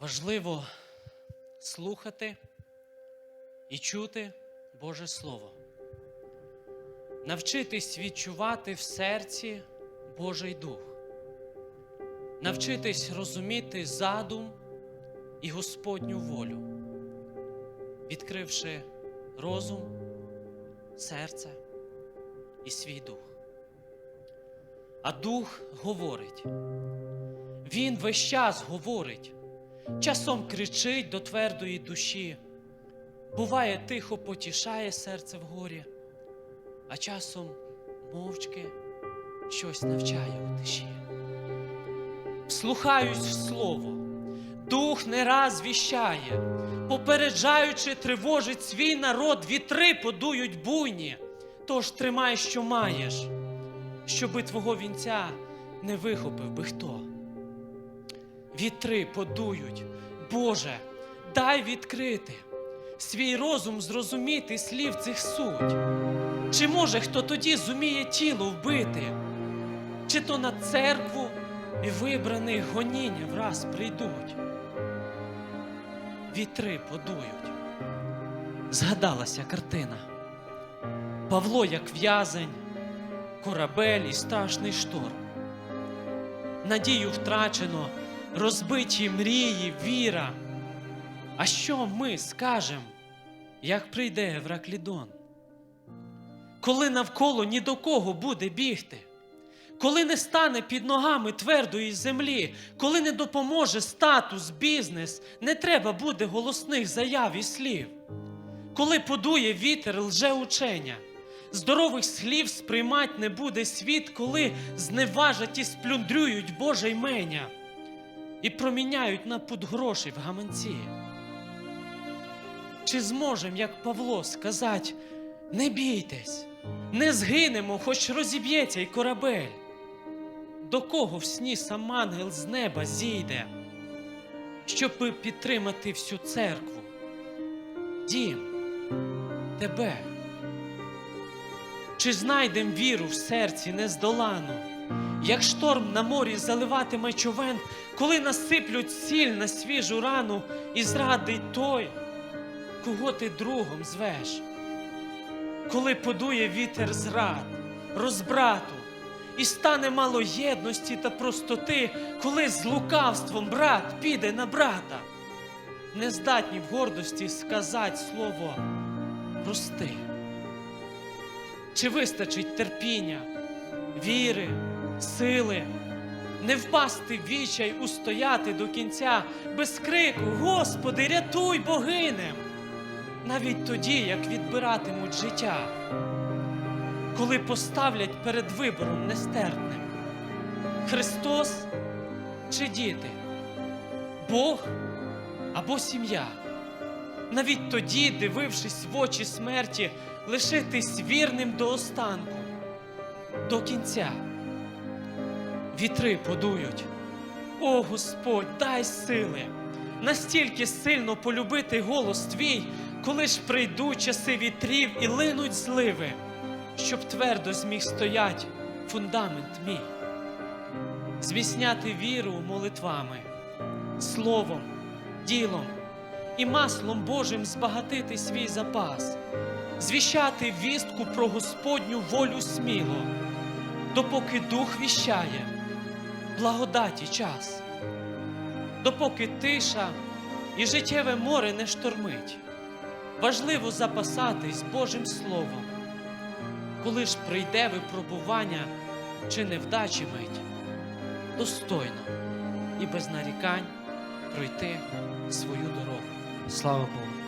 Важливо слухати і чути Боже Слово, навчитись відчувати в серці Божий Дух, навчитись розуміти задум і Господню волю, відкривши розум, серце і свій дух. А дух говорить. Він весь час говорить, часом кричить до твердої душі, буває, тихо потішає серце в горі, а часом мовчки щось навчає у тиші. Вслухаюсь в слово, дух не раз віщає, попереджаючи, тривожить свій народ, вітри подують буйні, тож тримай, що маєш, щоби твого вінця не вихопив би хто. Вітри подують, Боже, дай відкрити, свій розум зрозуміти слів цих суть. Чи може хто тоді зуміє тіло вбити, чи то на церкву і вибраних гоніння враз прийдуть? Вітри подують. Згадалася картина. Павло, як в'язень, корабель і страшний шторм. Надію втрачено, розбиті мрії, віра. А що ми скажемо, як прийде Евраклідон? Коли навколо ні до кого буде бігти, коли не стане під ногами твердої землі, коли не допоможе статус, бізнес, не треба буде голосних заяв і слів, коли подує вітер лжеучення, здорових слів сприймать не буде світ, коли зневажать і сплюндрюють Боже ймення і проміняють на пуд грошей в гаманці. Чи зможем, як Павло, сказати, не бійтесь, не згинемо, хоч розіб'ється й корабель? До кого в сні сам ангел з неба зійде, щоб підтримати всю церкву? Дім, тебе. Чи знайдем віру в серці нездолану, як шторм на морі заливатиме човен, коли насиплють сіль на свіжу рану і зрадить той, кого ти другом звеш, коли подує вітер зрад, розбрату, і стане мало єдності та простоти, коли з лукавством брат піде на брата, не здатні в гордості сказати слово прости. Чи вистачить терпіння, віри, сили, не впасти в вічай, устояти до кінця без крику Господи, рятуй богинем, навіть тоді, як відбиратимуть життя, коли поставлять перед вибором нестерпним Христос чи діти, Бог або сім'я. Навіть тоді, дивившись в очі смерті, лишитись вірним до останку, до кінця. Вітри подують. О Господь, дай сили, настільки сильно полюбити голос твій, коли ж прийдуть часи вітрів і линуть зливи, щоб твердо зміг стоять фундамент мій, зміцняти віру молитвами, словом, ділом і маслом Божим збагатити свій запас, звіщати вістку про Господню волю сміло, допоки дух віщає, благодаті час, допоки тиша і життєве море не штормить. Важливо запасатись Божим Словом, коли ж прийде випробування чи невдачі мить, достойно і без нарікань пройти свою дорогу. Слава Богу!